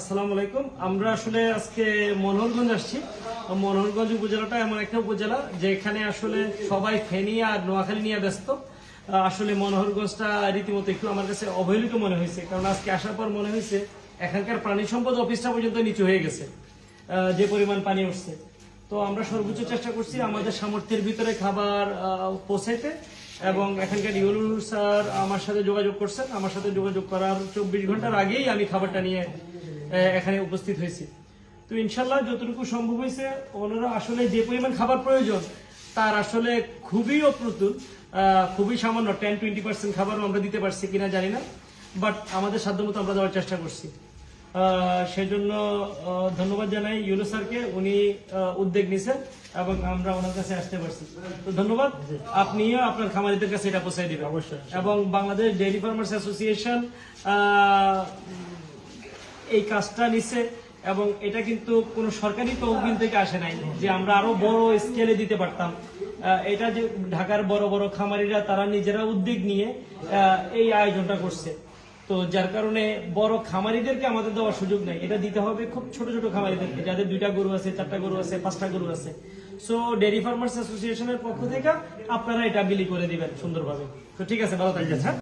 আসসালামু আলাইকুম। আমরা আসলে আজকে মনোহরগঞ্জ আসছি। মনোহরগঞ্জ উপজেলাটা এমন একটা উপজেলা যেখানে আসলে সবাই ফেনী আর নোয়াখালী নিয়ে ব্যস্ত। আসলে মনোহরগঞ্জটা রীতিমতো একটু আমার কাছে অবহেলিত মনে হয়েছে, কারণ আজকে আসার পর মনে হয়েছে এখানকার প্রাণী সম্পদ অফিসটা পর্যন্ত নিচু হয়ে গেছে যে পরিমাণ পানি উঠছে। তো আমরা সর্বোচ্চ চেষ্টা করছি আমাদের সামর্থ্যের ভিতরে খাবার পৌঁছাইতে এবং এখানকার ইউলুল স্যার আমার সাথে যোগাযোগ করছেন। আমার সাথে যোগাযোগ করার চব্বিশ ঘণ্টার আগেই আমি খাবারটা নিয়ে এখানে উপস্থিত হয়েছি। তো ইনশাল্লাহ যতটুকু সম্ভব হয়েছে ওনারা আসলে যে পরিমাণ খাবার প্রয়োজন তার আসলে খুবই অপ্রতুল খুবই সামান্য টেন টোয়েন্টি পার্সেন্ট খাবারও আমরা দিতে পারছি কিনা জানি না বাট আমাদের সাধ্যমতো আমরা দেওয়ার চেষ্টা করছি। সেজন্য ধন্যবাদ জানাই ইউনু স্যারকে উনি উদ্যোগ নিছেন এবং আমরা ওনার কাছে আসতে পারছি। তো ধন্যবাদ আপনিও আপনার খামারিদের কাছে এটা পৌঁছাই দিবেন। অবশ্যই। এবং বাংলাদেশ ডেইরি ফার্মার্স অ্যাসোসিয়েশন এই কাজটা নিছে এবং এটা কিন্তু কোনো সরকারি তহবিল থেকে আসে নাই যে আমরা আরও বড় স্কেলে দিতে পারতাম। এটা যে ঢাকার বড় বড় খামারিরা তারা নিজেরা উদ্যোগ নিয়ে এই আয়োজনটা করছে। তো যার কারণে বড় খামারিদেরকে আমাদের দেওয়ার সুযোগ নেই। এটা দিতে হবে খুব ছোট ছোট খামারিদেরকে, যাদের দুইটা গরু আছে, চারটা গরু আছে, পাঁচটা গরু আছে। সো ডেয়ারি ফার্মার্স অ্যাসোসিয়েশনের পক্ষ থেকে আপনারা এটা বিলি করে দিবেন সুন্দরভাবে। তো ঠিক আছে, ভালো থাকবেন হ্যাঁ?